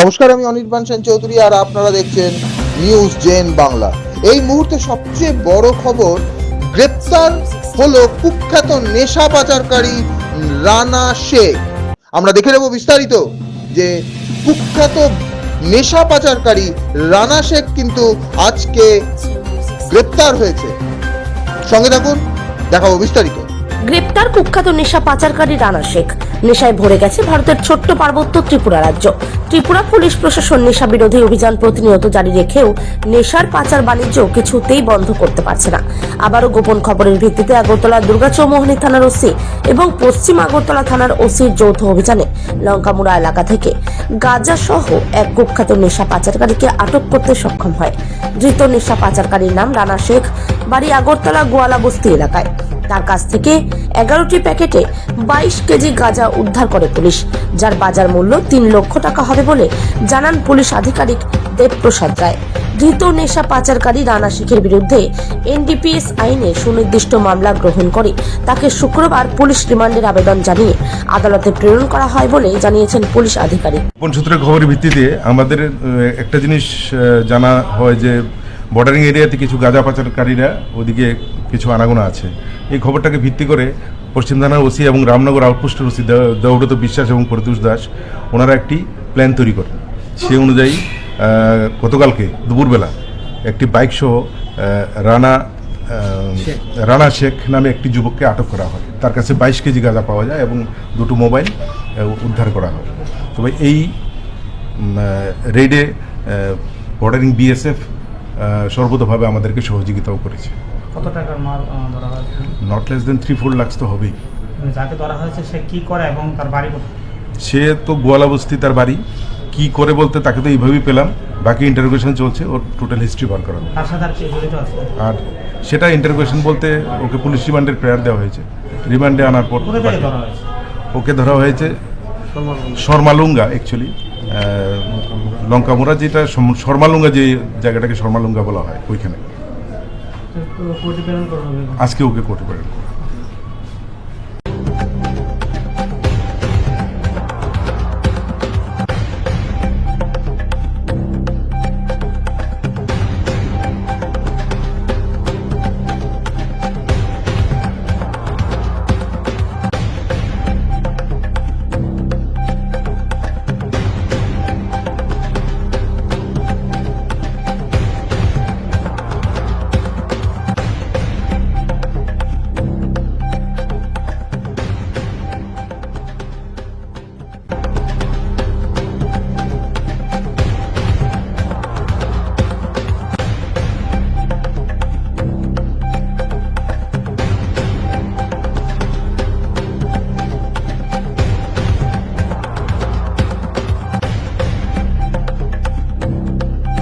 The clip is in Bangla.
নমস্কার, আমি অনির্বাণ সেন চৌধুরী আর আপনারা দেখছেন নিউজ জেন বাংলা এই মুহূর্তে সবচেয়ে বড় খবর, গ্রেপ্তার হলো কুখ্যাত নেশা পাচারকারী রানা শেখ। আমরা দেখে নেব বিস্তারিত যে কুখ্যাত নেশা পাচারকারী রানা শেখ কিন্তু আজকে গ্রেপ্তার হয়েছে। সঙ্গে থাকুন, দেখাবো বিস্তারিত। গ্রেপ্তার কুখ্যাত নেশা পাচারকারী রানা শেখ। নেশায় ভরে গেছে ভারতের ছোট্ট পার্বত্য ত্রিপুরা রাজ্য। ত্রিপুরা পুলিশ প্রশাসন নেশা বিরোধী অভিযান প্রতিনিয়ত জারি রেখেও নেশার পাচার বাণিজ্য কিছুতেই বন্ধ করতে পারছে না। আবারও গোপন খবরের ভিত্তিতে আগরতলা দুর্গা চৌমোহনী থানার ওসি এবং পশ্চিম আগরতলা থানার ওসির যৌথ অভিযানে লঙ্কামুড়া এলাকা থেকে গাজা সহ এক কুখ্যাত নেশা পাচারকারীকে আটক করতে সক্ষম হয়। ধৃত নেশা পাচারকারীর নাম রানা শেখ, বাড়ি আগরতলা গোয়ালা বস্তি এলাকায়। তার কাছ থেকে এগারোটি প্যাকেটে বাইশ কেজি গাঁজা উদ্ধার করে পুলিশ, যার বাজার মূল্য তিন লক্ষ টাকা হবে বলে জানান পুলিশ আধিকারিক দেবপ্রসাদ রায়। ধৃত নেশা পাচারকারী রানা শেখের বিরুদ্ধে এনডিপিএস আইনে সুনির্দিষ্ট মামলা গ্রহণ করে। তাকে শুক্রবার পুলিশ রিমান্ডের আবেদন জানিয়ে আদালতে প্রেরণ করা হয় বলে জানিয়েছেন পুলিশ আধিকারিক। গোপন সূত্রের খবরের ভিত্তিতে আমাদের একটা জিনিস জানা হয় যে বর্ডারিং এরিয়াতে কিছু গাঁজা পাচারকারীরা ওদিকে কিছু আনাগোনা আছে। এই খবরটাকে ভিত্তি করে পশ্চিম থানার ওসি এবং রামনগর আউটপোস্টের ওসি দেবব্রত বিশ্বাস এবং প্রত্যুষ দাস ওনারা একটি প্ল্যান তৈরি করেন। সে অনুযায়ী গতকালকে দুপুরবেলা একটি বাইক সহ রানা রানা শেখ নামে একটি যুবককে আটক করা হয়। তার কাছে বাইশ কেজি গাঁজা পাওয়া যায় এবং দুটো মোবাইল উদ্ধার করা হয়। তবে এই রেডে বর্ডারিং বিএসএফ সর্বতভাবে আমাদেরকে সহযোগিতাও করেছে। কত টাকার মাল ধরা হয়েছে? Not less than three four lakhs তো হবেই। মানে যাকে ধরা হয়েছে সে কি করে এবং তার বাড়ি কোথায়? সে তো গোয়ালা বস্তি তার বাড়ি। কি করে বলতে তাকে তো এইভাবেই পেলাম। বাকি ইন্টারোগেশন চলছে ওর টোটাল হিস্ট্রি বার করা তার সাথে আর কে জড়িত আছে? আর সেটা ইন্টারোগেশন বলতে ওকে পুলিশ রিমান্ডের প্রেয়ার দেওয়া হয়েছে। রিমান্ডে আনার পর ওকে ধরা হয়েছে শর্মালুঙ্গা অ্যাকচুয়ালি লঙ্কামোড়া যেটা শর্মালুঙ্গা যে জায়গাটাকে শর্মালুঙ্গা বলা হয় ওইখানে আজকে ওকে করতে প্রেরণ করব।